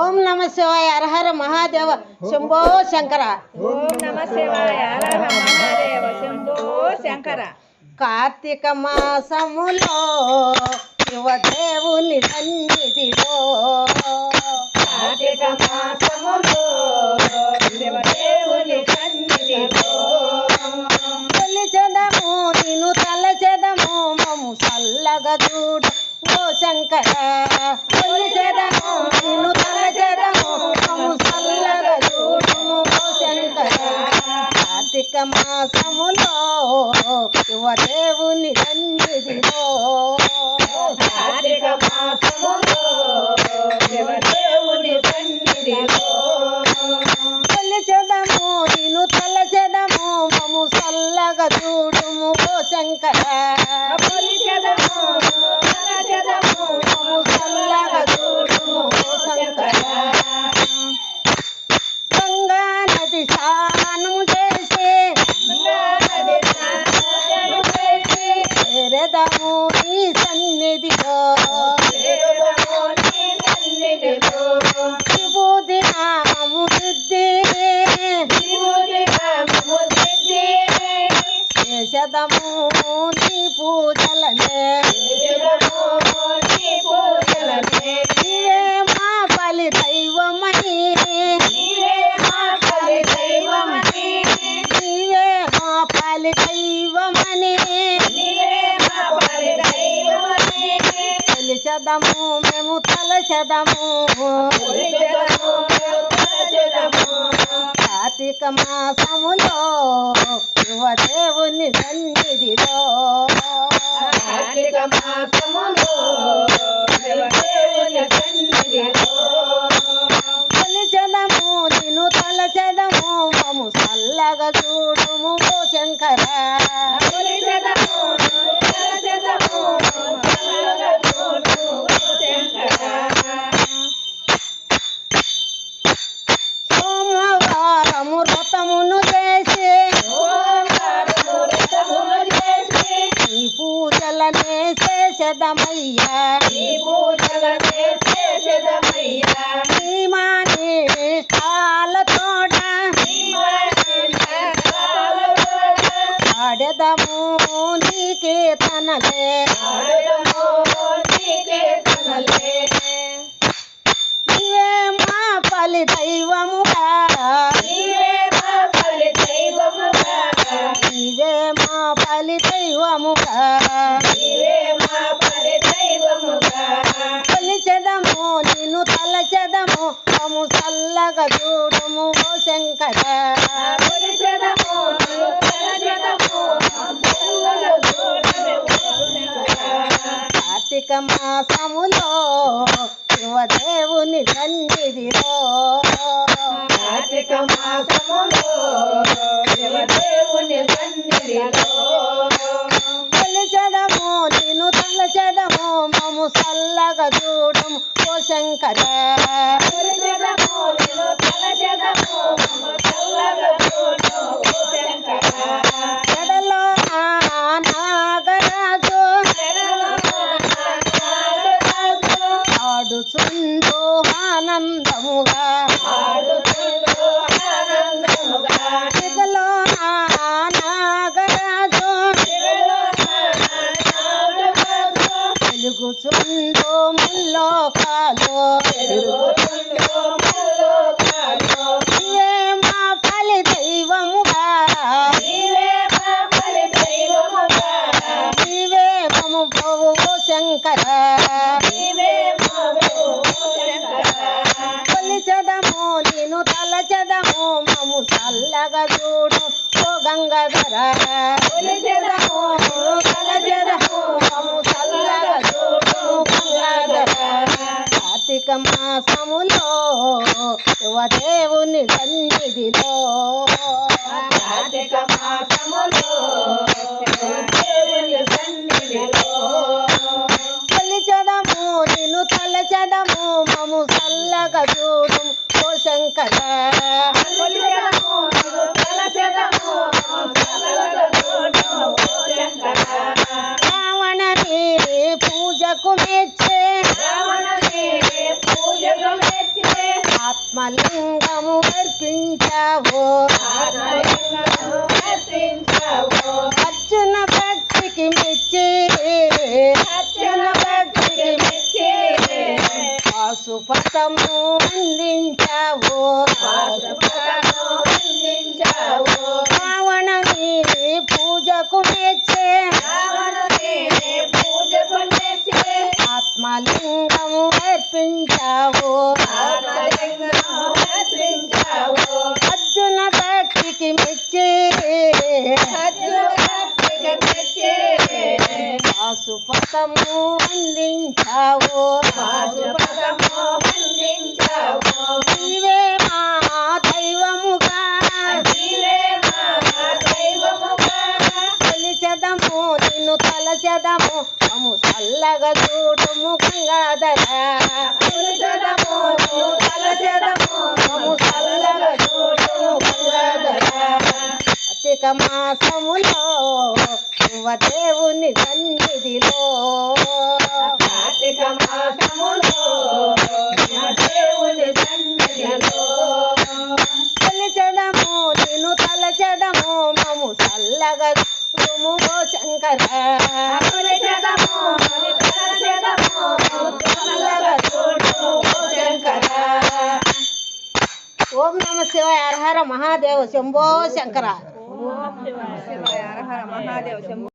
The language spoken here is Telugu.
ఓం నమ శివాయ హరహర మహాదేవ శంభో శంకర. ఓం నమ శివాయ హర హర మహాదేవ శంభో శంకర. కార్తీక మాసములో శివదేవుని సన్నిధిలో కార్తీక మాసములో శివదేవుని సన్నిధిలో తొలిచెదము నిన్ను తలచెదము మము చల్లగా చూడు ఓ శంకర. కార్తీక మాసములో చేరదము నీ సన్నిధిలో చేరుదము నీ సన్నిధిలో. విభూతి నామము సిద్ధి చేసదము నీ పూజలనే తలచెదము, కార్తీక మాసములో శివదేవుని సన్నిధిలో. కార్తీక మాసములో శివదేవుని సన్నిధిలో. తొలిచదము నిన్ను తలచదము మము చల్లగా పూజలనే చేసెదమయ్యా ఈ పూజలనే చేసెదమయ్యా. ఇష్టాలతోట శ్రీవారి సకలలోన ఆడెదము కనలే. నీవే మా పలి దైవముగా దైవముగా నీవే మా పలి దైవముగా. నిన్ను తలచెదము మము చల్లగా చూడము ఓ శంకర కార్తీక మాసములో శివదేవుని సన్నిధిలో కార్తీక మాసములో శంకర చల్లగా చూడు ఓ గంగాధర. చల్లగా చూడు కార్తీక మాసములో శివదేవుని సన్నిధిలో. కార్తీక మాసములో శివదేవుని సన్నిధిలో. నిన్ను తలచెదము మము చల్లగా చూడు ఓ శంకర. పాసము అందించావో రావణ నీవే పూజకు మెచ్చే ఆత్మలింగము అర్పించావో అర్జున భక్తికి మెచ్చే పాశుపతము అందించావో చల్లగా చూడుము గంగాధర కొలుచెదము, మాసములో శివ దేవుని సన్నిధిలో. కార్తీక మాసములో ఓం నమ శివాయ హర మహాదేవ శంభో శంకర. ఓం శివాయ హర మహాదేవ శంభో